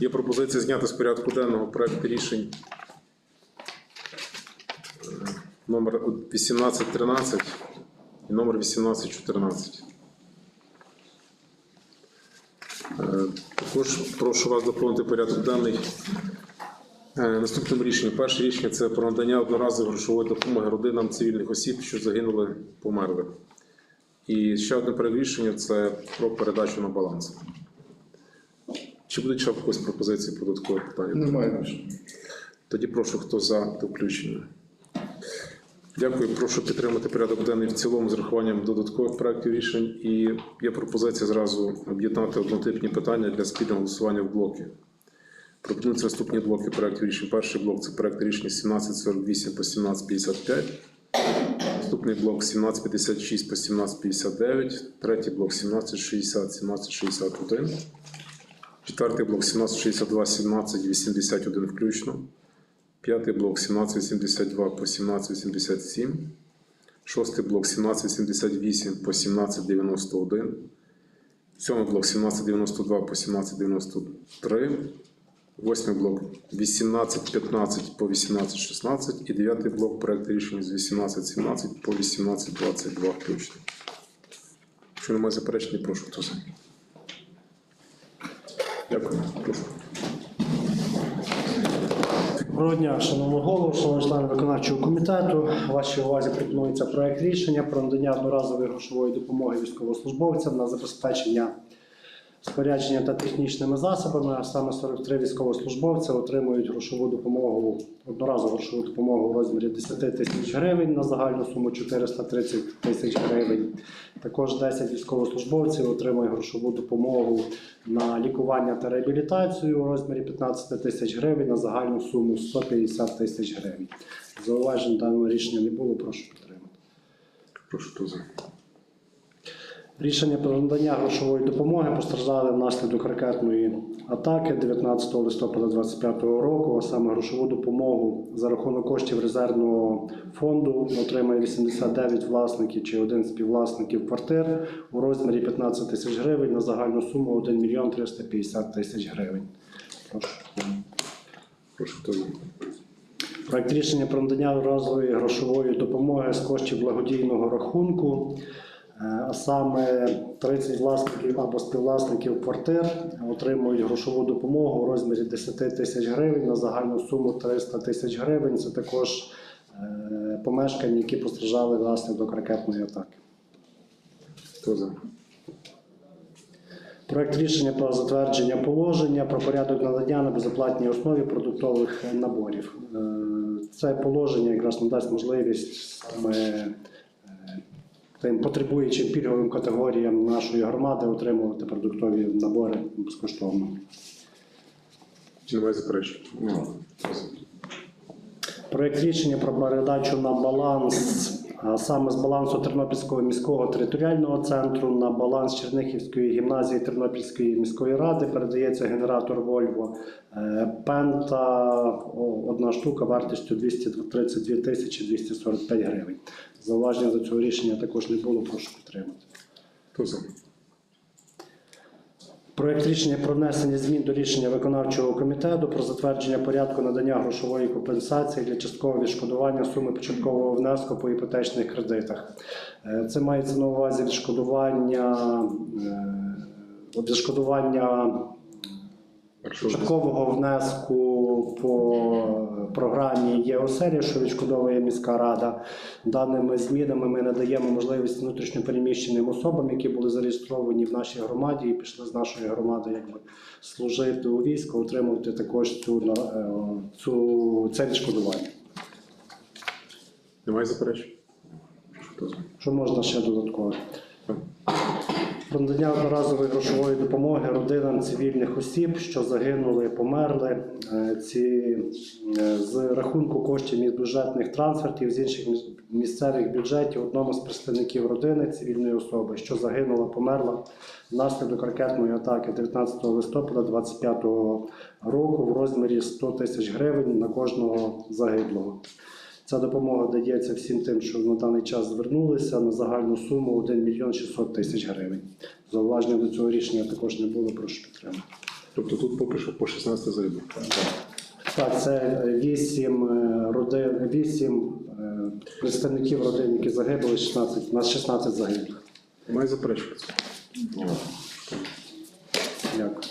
Є пропозиція зняти з порядку денного проект рішень е, номер 1813 і номер 1814. Е, Також прошу вас доповнити порядок денний Е, Наступним рішенням. Перше рішення це про надання одноразової грошової допомоги родинам цивільних осіб, що загинули, померли. І ще одне перерішення це про передачу на баланс. Чи будуть ще в пропозиції по додаткових питань? Немає більше. Тоді прошу, хто за до включення. Дякую. Прошу підтримати порядок денний в цілому з рахуванням додаткових проєктів рішень. І є пропозиція зразу об'єднати однотипні питання для спільного голосування в блоки. Пропонуються наступні блоки проєктів рішень. Перший блок це проєкт рішення 1748 по 1755. Наступний блок 1756 по 1759. Третій блок 1760, 1761. Четвертий блок 1762, 1781 включно. П'ятий блок 1782 по 1787. Шостий блок 1788 по 1791. Сьомий блок 1792 по 1793. Восьмий блок 1815 по 1816 і дев'ятий блок проекту рішення з 1817 по 1822 включно. Якщо немає заперечень, прошу хто за. Дякую. Прошу. Доброго дня, шановний голову, шановні члени виконавчого комітету. Вашій увазі пропонується проект рішення про надання одноразової грошової допомоги військовослужбовцям на забезпечення спорядження та технічними засобами. А саме 43 військовослужбовця отримують грошову допомогу, одноразову грошову допомогу у розмірі 10 тисяч гривень на загальну суму 430 тисяч гривень. Також 10 військовослужбовців отримують грошову допомогу на лікування та реабілітацію у розмірі 15 тисяч гривень на загальну суму 150 тисяч гривень. Зауважень даного рішення не було, прошу підтримати. Прошу за. Рішення про надання грошової допомоги постраждали внаслідок ракетної атаки 19 листопада 2025 року. А саме грошову допомогу за рахунок коштів резервного фонду отримає 89 власників чи один з співвласників квартир у розмірі 15 тисяч гривень на загальну суму 1 мільйон 350 тисяч гривень. Прошу. Прошу. Проект рішення про надання разової грошової допомоги з коштів благодійного рахунку, а саме 30 власників або співвласників квартир отримують грошову допомогу у розмірі 10 тисяч гривень на загальну суму 300 тисяч гривень. Це також е, помешкання, які постраждали внаслідок ракетної атаки. Хто за. Проект рішення про затвердження положення про порядок надання на безоплатній основі продуктових наборів. Е, Це положення якраз надасть можливість саме е, тим потребуючим пільговим категоріям нашої громади отримувати продуктові набори безкоштовно. Чи немає заперечень? Немає. Проект рішення про передачу на баланс, а саме з балансу Тернопільського міського територіального центру на баланс Чернихівської гімназії Тернопільської міської ради передається генератор Volvo Е, Пента одна штука вартістю 232 тисячі 245 гривень. Зауваження до цього рішення також не було, прошу підтримати. Хто за. Проект рішення про внесення змін до рішення виконавчого комітету про затвердження порядку надання грошової компенсації для часткового відшкодування суми початкового внеску по іпотечних кредитах. Е, Це мається на увазі відшкодування, е, відшкодування початкового внеску по програмі ЄОСЕРІ, що відшкодовує міська рада. Даними змінами ми надаємо можливість внутрішньопереміщеним особам, які були зареєстровані в нашій громаді і пішли з нашої громади якби, служити у війську, отримувати також цю, е, цю, це відшкодування. Немає заперечень? Що можна ще додатково? Про надання одноразової грошової допомоги родинам цивільних осіб, що загинули, померли. Е, Ці е, з рахунку коштів міжбюджетних трансфертів з інших місцевих бюджетів одному з представників родини цивільної особи, що загинула, померла внаслідок ракетної атаки 19 листопада 2025 року в розмірі 100 тисяч гривень на кожного загиблого. Ця допомога дається всім тим, що на даний час звернулися на загальну суму 1 мільйон 600 тисяч гривень. Зауваження до цього рішення також не було, прошу підтримати. Тобто тут поки що по 16 загиблих. Так, це вісім родин, вісім е, представників родин, які загинули, 16, у нас 16 загиблих. Має заперечуватися. Дякую.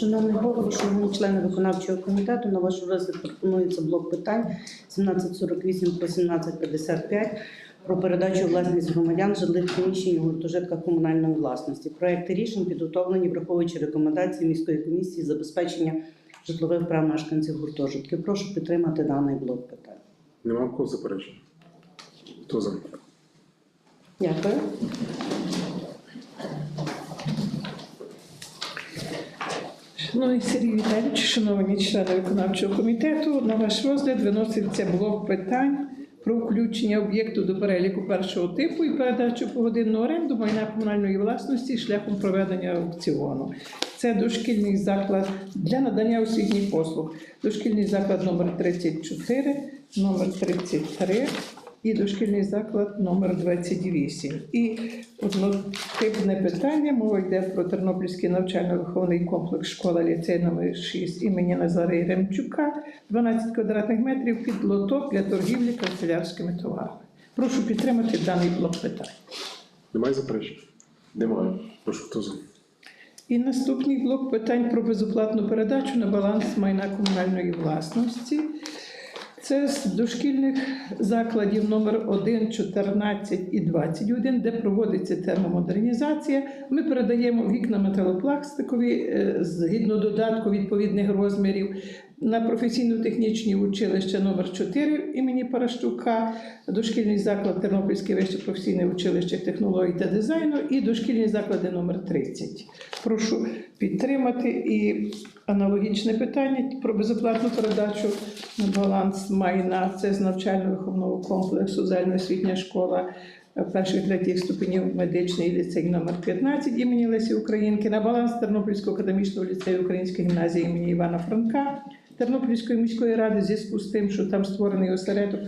Шановний голово, шановні члени виконавчого комітету, на ваш розгляд пропонується блок питань 1748 по 1755 про передачу власність громадян жилих приміщень у гуртожитках комунальної власності. Проекти рішень підготовлені, враховуючи рекомендації міської комісії з забезпечення житлових прав мешканців гуртожитків. Прошу підтримати даний блок питань. Нема кого заперечень? Хто за? Дякую. Шановний Сергій Віталійович, шановні члени виконавчого комітету, на ваш розгляд виноситься блок питань про включення об'єкту до переліку першого типу і передачу погодинну оренду майна комунальної власності шляхом проведення аукціону. Це дошкільний заклад для надання освітніх послуг. Дошкільний заклад номер 34, номер 33 і дошкільний заклад номер 28. І однотипне питання. Мова йде про Тернопільський навчально-виховний комплекс школа ліцей номер 6 імені Назара Єремчука, 12 квадратних метрів під лоток для торгівлі канцелярськими товарами. Прошу підтримати даний блок питань. Немає заперечень? Немає. Прошу, хто за? І наступний блок питань про безоплатну передачу на баланс майна комунальної власності. Це з дошкільних закладів номер 1, 14 і 21, де проводиться термомодернізація. Ми передаємо вікна металопластикові е, згідно додатку відповідних розмірів на професійно-технічні училища номер 4 імені Паращука, дошкільний заклад Тернопільське вище професійне училище технологій та дизайну і дошкільні заклади номер 30. Прошу підтримати і аналогічне питання про безоплатну передачу на баланс майна. Це з навчально-виховного комплексу загальноосвітня школа е, перших третіх ступенів медичний ліцей номер 15 імені Лесі Українки, на баланс Тернопільського академічного ліцею Української гімназії імені Івана Франка. Тернопільської міської ради в зв'язку з тим, що там створений осередок,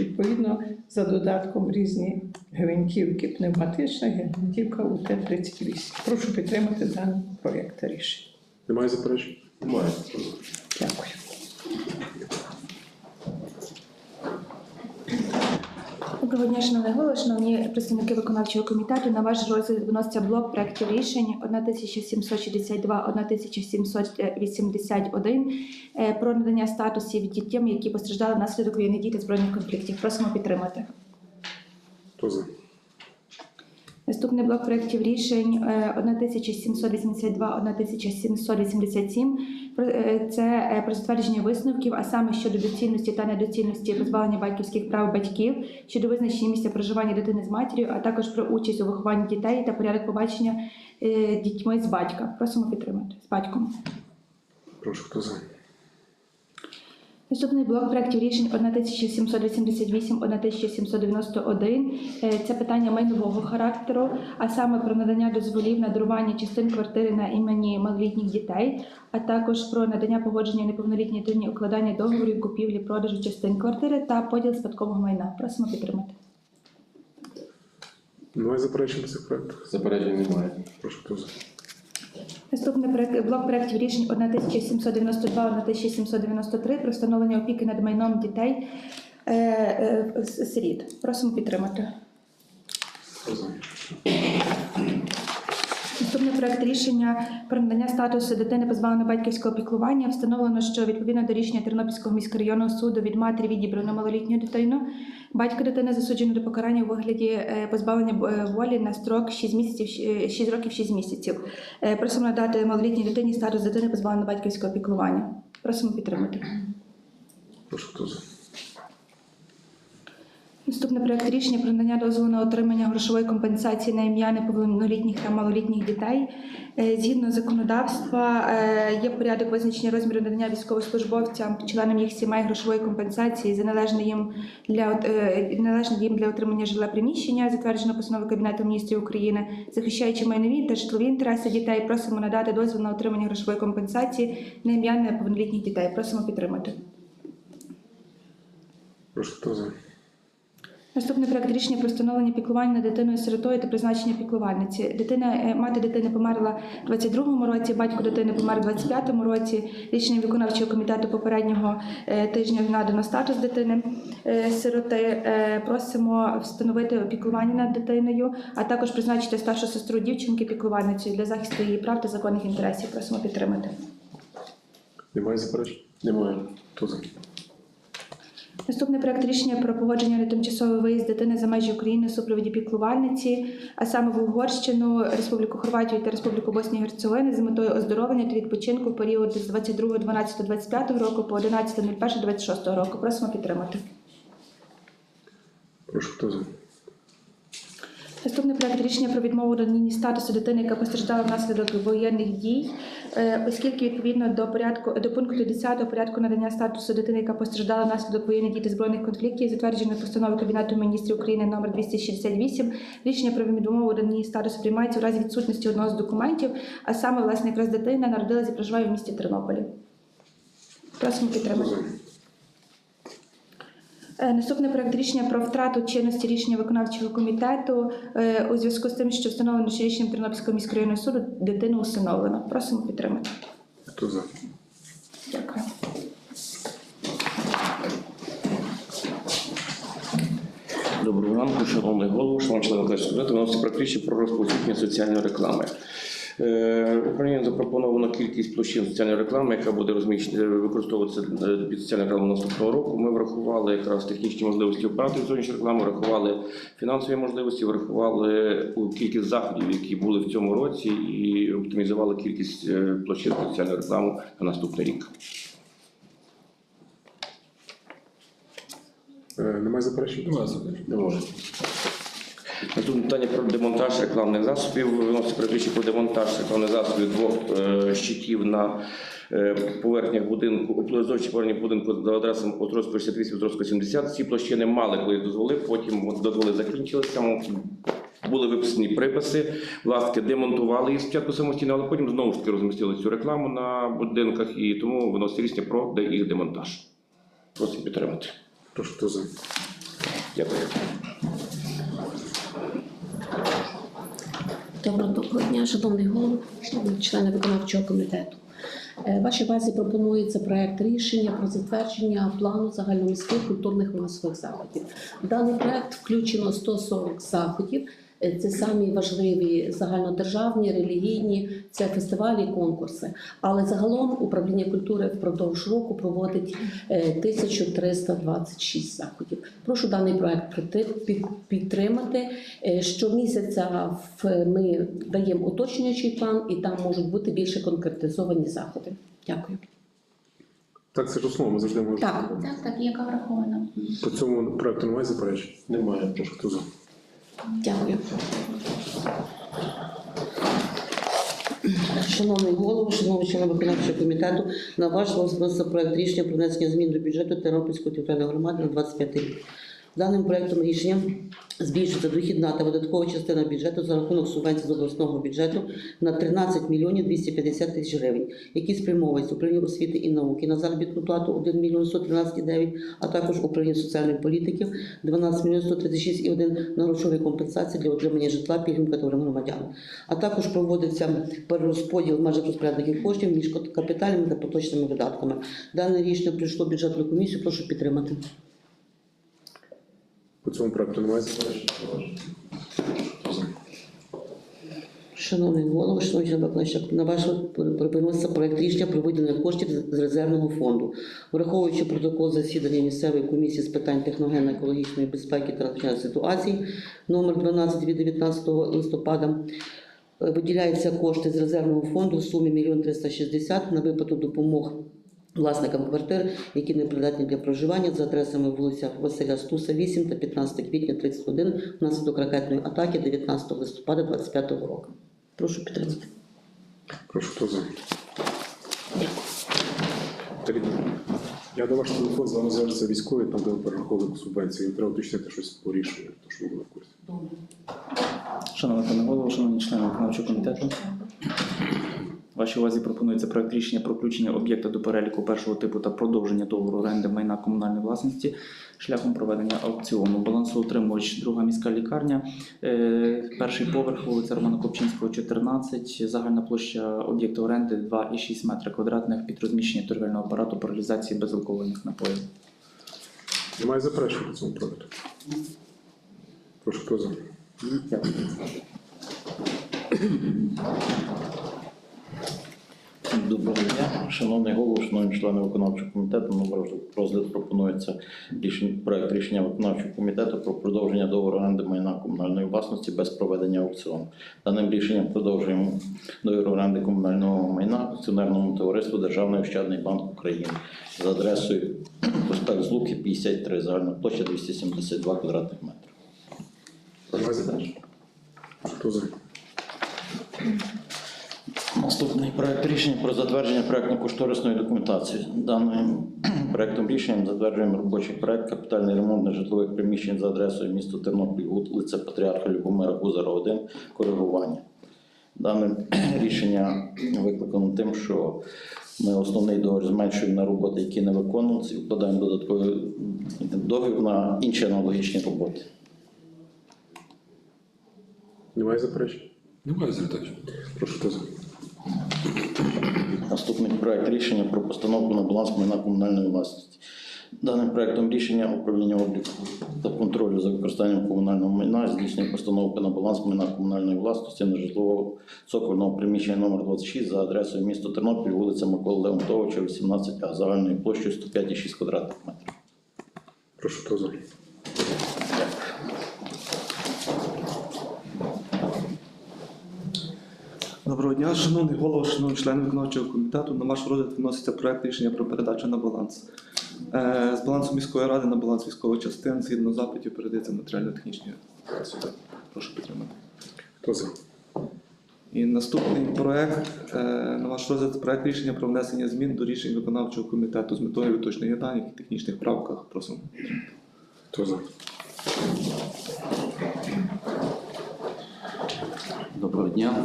відповідно за додатком різні гвинтівки, пневматична гвинтівка УТ-38. Прошу підтримати даний проєкт рішення. Немає заперечень? Немає. Дякую. Доброго дня, шановний голово, шановні представники виконавчого комітету. На ваш розгляд виноситься блок проєктів рішень 1762, 1781 е, про надання статусів дітям, які постраждали внаслідок війни дій та збройних конфліктів. Просимо підтримати. Хто за? Наступний блок проєктів рішень е, 1782, 1787. Е, Це е, про затвердження висновків, а саме щодо доцільності та недоцільності позбавлення батьківських прав батьків, щодо визначення місця проживання дитини з матір'ю, а також про участь у вихованні дітей та порядок побачення е, дітьми з батька. Просимо підтримати з батьком. Прошу, хто за? Наступний блок проєктів рішень 1788, 1791. Е, Це питання майнового характеру, а саме про надання дозволів на дарування частин квартири на імені малолітніх дітей, а також про надання погодження неповнолітній дитині укладання договорів купівлі продажу частин квартири та поділ спадкового майна. Просимо підтримати. Немає заперечень цих проєктів? Заперечень немає. Прошу, за? Наступний проект, блок проєктів рішень 1792, 1793 про встановлення опіки над майном дітей е, е, сиріт. Просимо підтримати. Проект рішення про надання статусу дитини позбавленої батьківського піклування встановлено, що відповідно до рішення Тернопільського міськрайонного суду від матері відібрано малолітню дитину. Батько дитини засуджено до покарання у вигляді е, позбавлення е, волі на строк 6 місяців, е, 6 років 6 місяців. Е, Просимо надати малолітній дитині статус дитини позбавленої батьківського піклування. Просимо підтримати. Прошу, хто за? Наступний проект рішення про надання дозволу на отримання грошової компенсації на ім'я неповнолітніх та малолітніх дітей. Е, Згідно законодавства е, є порядок визначення розміру надання військовослужбовцям, членам їх сімей грошової компенсації за належне їм для е, належне їм для отримання житла приміщення, затверджено постановою Кабінету міністрів України, захищаючи майнові та житлові інтереси дітей. Просимо надати дозвіл на отримання грошової компенсації на ім'я неповнолітніх дітей. Просимо підтримати. Прошу, хто за? Наступний проект рішення про встановлення піклування над дитиною сиротою та призначення піклувальниці. Дитина е, мати дитини померла у 22-му році, батько дитини помер у 25-му році. Рішенням виконавчого комітету попереднього е, тижня надано статус дитини е, сироти. Просимо встановити опікування над дитиною, а також призначити старшу сестру дівчинки піклувальницею для захисту її прав та законних інтересів. Просимо підтримати. Немає заперечень? Немає. Хто? Наступний проект рішення про погодження на тимчасовий виїзд дитини за межі України в супроводі піклувальниці, а саме в Угорщину, Республіку Хорватію та Республіку Боснії і Герцеговини з метою оздоровлення та відпочинку в період з 22.12.25 року по 11.01.26 року. Просимо підтримати. Прошу, хто за? Наступний проект рішення про відмову наданні статусу дитини, яка постраждала внаслідок воєнних дій, Е, оскільки відповідно до порядку до пункту 10 порядку надання статусу дитини, яка постраждала внаслідок воєнних дій та збройних конфліктів, затвердженої постанови Кабінету міністрів України номер 268, рішення про відмову наданні статусу приймається у разі відсутності одного з документів, а саме власне якраз дитина народилася і проживає в місті Тернополі. Просимо підтримати. Е, Наступний проект рішення про втрату чинності рішення виконавчого комітету е, у зв'язку з тим, що встановлено, що рішенням Тернопільського міського районного суду дитину усиновлено. Просимо підтримати. Хто за? Дякую. Доброго ранку, шановний голову, шановні члени виконавчого комітету. Виноситься проект рішення про розповсюдження соціальної реклами. Е, Управління запропоновано кількість площин соціальної реклами, яка буде розміщена використовуватися е, під соціальну рекламу наступного року. Ми врахували якраз технічні можливості операторів зовнішньої реклами, врахували фінансові можливості, врахували кількість заходів, які були в цьому році, і оптимізували кількість е, площин соціальної реклами на наступний рік. Е, Немає заперечень? Немає заперечень. Не може. Наступне питання про демонтаж рекламних засобів. Виносить передвищі про демонтаж рекламних засобів двох е, щитів на е, поверхнях будинку, оплодотворчі поверхні будинку за адресом Острозького 68, Острозького 70. Ці площини мали колись дозволи, потім дозволи закінчилися. Були виписані приписи, власники демонтували їх спочатку самостійно, але потім знову ж таки розмістили цю рекламу на будинках і тому виносить рішення про їх демонтаж. Просимо підтримати. Прошу, за? Дякую. Доброго дня, шановний голово, шановні члени виконавчого комітету. Е, Вашій базі пропонується проект рішення про затвердження плану загальноміських культурних масових заходів. Даний проект включено 140 заходів. Е, Це самі важливі загальнодержавні, релігійні, це фестивалі, і конкурси. Але загалом управління культури впродовж року проводить е, 1326 заходів. Прошу даний проект підтримати. Е, Щомісяця в- ми даємо уточнюючий план, і там можуть бути більше конкретизовані заходи. Дякую. Так, це ж основа, ми завжди можемо. Так. Так, так, яка врахована. По цьому проекту немає заперечень? Немає. Прошу, хто за? Дякую. Шановний голово, шановні члени виконавчого комітету, на ваш розгляд проект рішення про внесення змін до бюджету Тернопільської територіальної громади на 25 рік. Даним проектом рішення збільшується дохідна та видаткова частина бюджету за рахунок субвенцій з обласного бюджету на 13 мільйонів 250 тисяч гривень, які спрямовуються управління освіти і науки на заробітну плату 1 мільйон 113,9, а також управління соціальної політики 12 мільйонів 136,1 на грошові компенсації для отримання житла пільгам категоріям громадян. А також проводиться перерозподіл в межах розпорядників коштів між капітальними та поточними видатками. Дане рішення прийшло бюджетну комісію. Прошу підтримати. По цьому проекту немає заперечень? Хто за? Шановний голово, шановні члени на ваш пропонується проект рішення про виділення коштів з резервного фонду, враховуючи протокол засідання місцевої комісії з питань техногенно-екологічної безпеки та надзвичайних ситуацій номер 12 від 19 листопада. е, Виділяються кошти з резервного фонду в сумі 1 360 на виплату допомог власникам квартир, які не придатні для проживання за адресами вулиця Василя Стуса, 8 та 15 квітня 31 внаслідок ракетної атаки 19 листопада 25 року. Прошу підтримати. Прошу, хто за? Я до ваш телефон з вами зв'яжуться військові, там де ви перераховуєте субвенції. Їм треба уточнити щось по рішенню, то що ви були в курсі. Шановний пане голово, шановні члени виконавчого комітету. Вашій увазі пропонується проект рішення про включення об'єкта до переліку першого типу та продовження договору оренди майна комунальної власності шляхом проведення аукціону. Балансоутримувач, друга міська лікарня, е, перший поверх, вулиця Романа Копчинського, 14, загальна площа об'єкту оренди 2,6 метра квадратних під розміщення торгівельного апарату по реалізації безалкогольних напоїв. Немає заперечень по цьому проекту. Прошу хто за? Дякую. Доброго дня, шановний голово, шановні члени виконавчого комітету. На розгляд пропонується рішення, проект рішення виконавчого комітету про продовження договору оренди майна комунальної власності без проведення аукціону. Даним рішенням продовжуємо договір оренди комунального майна акціонерному товариству Державний ощадний банк України за адресою проспект Злуки 53, загальна площа 272 квадратних метри. Хто за? Наступний проект рішення про затвердження проектно-кошторисної документації. Даним проектом рішенням затверджуємо робочий проект капітальний ремонт нежитлових приміщень за адресою місто Тернопіль, вулиця Патріарха Любомира Гузара 1, коригування. Дане рішення викликано тим, що ми основний договір зменшуємо на роботи, які не виконуються, і вкладаємо додатковий договір на інші аналогічні роботи. Немає заперечень. Немає заперечень. Прошу за? Наступний проект рішення про постановку на баланс майна комунальної власності. Даним проектом рішення управління обліку та контролю за використанням комунального майна здійснює постановку на баланс майна комунальної власності на житлового цокольного приміщення номер 26 за адресою місто Тернопіль, вулиця Миколи Леонтовича, 18А, загальною площею 105,6 квадратних метрів. Прошу за? Доброго дня, шановний голово, шановні члени виконавчого комітету. На ваш розгляд вноситься проект рішення про передачу на баланс. Е, З балансу міської ради на баланс військових частин згідно запитів передається матеріально-технічні засоби. Прошу підтримати. Хто? І наступний проект е, на ваш розгляд проект рішення про внесення змін до рішень виконавчого комітету з метою уточнення даних і технічних правках. Просимо. Хто за? Доброго дня.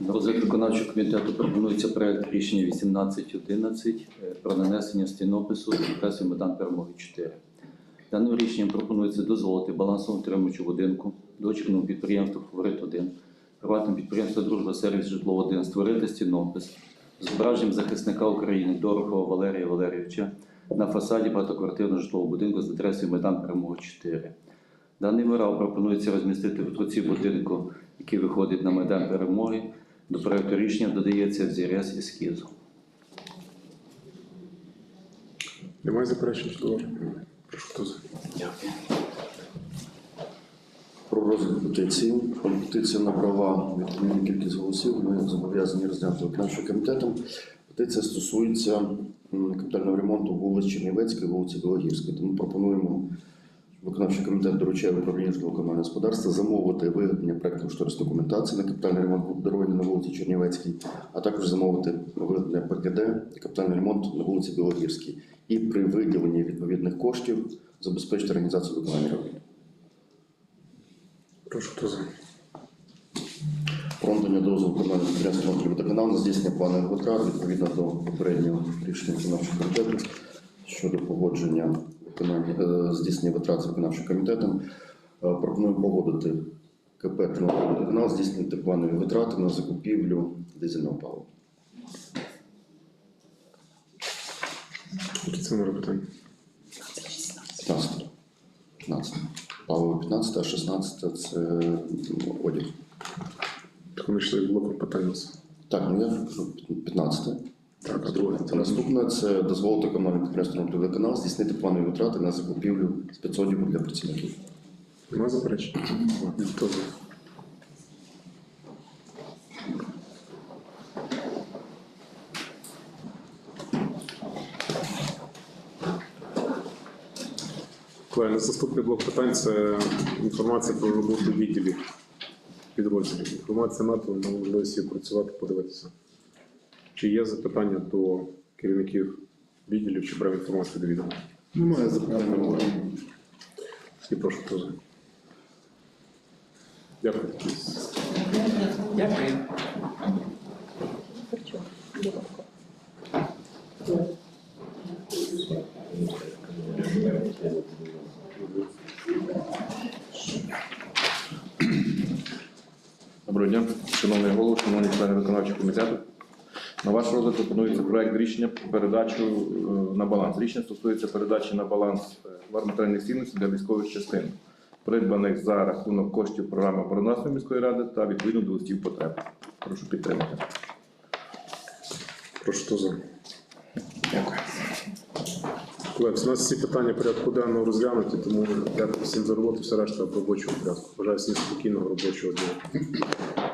На розгляд виконавчого комітету пропонується проект рішення 1811 е, про нанесення стінопису з адресою Медан Перемоги 4. Даним рішенням пропонується дозволити балансоутримувачу будинку, дочірному підприємству Фаворит 1, приватному підприємству Дружба Сервіс Житло 1 створити стінопис з зображенням захисника України Дорохова Валерія Валерійовича на фасаді багатоквартирного житлового будинку з адресою Медан Перемоги 4. Даний мурал пропонується розмістити в труці будинку, який виходить на Майдан Перемоги. До проекту рішення додається взірець ескізу. Немає заперечень чи? Прошу хто за? Дякую. Про розгляд петиції. Петиція набрала відповідну кількість голосів. Ми зобов'язані розглянути виконавчим комітетом. Петиція стосується капітального ремонту вулиць Чернівецької, вулиці Білогірської. Тому пропонуємо, виконавчий комітет доручає управління житлово-комунального господарства замовити виготовлення проектно кошторисної документації на капітальний ремонт дороги на вулиці Чернівецькій, а також замовити виготовлення ПКД і капітальний ремонт на вулиці Білогірській. І при виділенні відповідних коштів забезпечити організацію виконання робіт. Прошу хто за? Про надання дозволу комунального підприємства «Водоканал» на здійснення планових витрат відповідно до попереднього рішення виконавчого комітету щодо погодження виконання е, здійснення витрат з виконавчим комітетом. Е, Пропоную погодити КП «Тернопільний водоканал» здійснити планові витрати на закупівлю дизельного палива. Це номери питання? 15. 15. Паливо 15, а 16 це одяг. Так вони йшли блоком питань у. Так, ну я 15. Так, друге Це наступне це дозволити комунальному підприємству «Водоканал» здійснити планові витрати на закупівлю спецодягу для працівників. Немає заперечень? Хто за? Колеги, наступний блок питань це інформація про роботу відділів підрозділів. Інформація НАТО на можливості працювати, подивитися. Чи є запитання до керівників відділів, чи брав інформацію до відома? Немає запитання. Всі прошу хто. Дякую. Дякую. Доброго дня, шановний голово, шановні члени виконавчого комітету. На ваш розгляд пропонується проект рішення передачу е, на баланс. Рішення стосується передачі на баланс е, матеріальних цінностей для військових частин, придбаних за рахунок коштів програми оборонасної міської ради та відповідно до листів потреб. Прошу підтримати. Прошу хто за. Дякую. Колеги, у нас всі питання порядку денного розглянуті, тому дякую всім за роботу, все решта в робочому порядку. Бажаю всім спокійного робочого дня.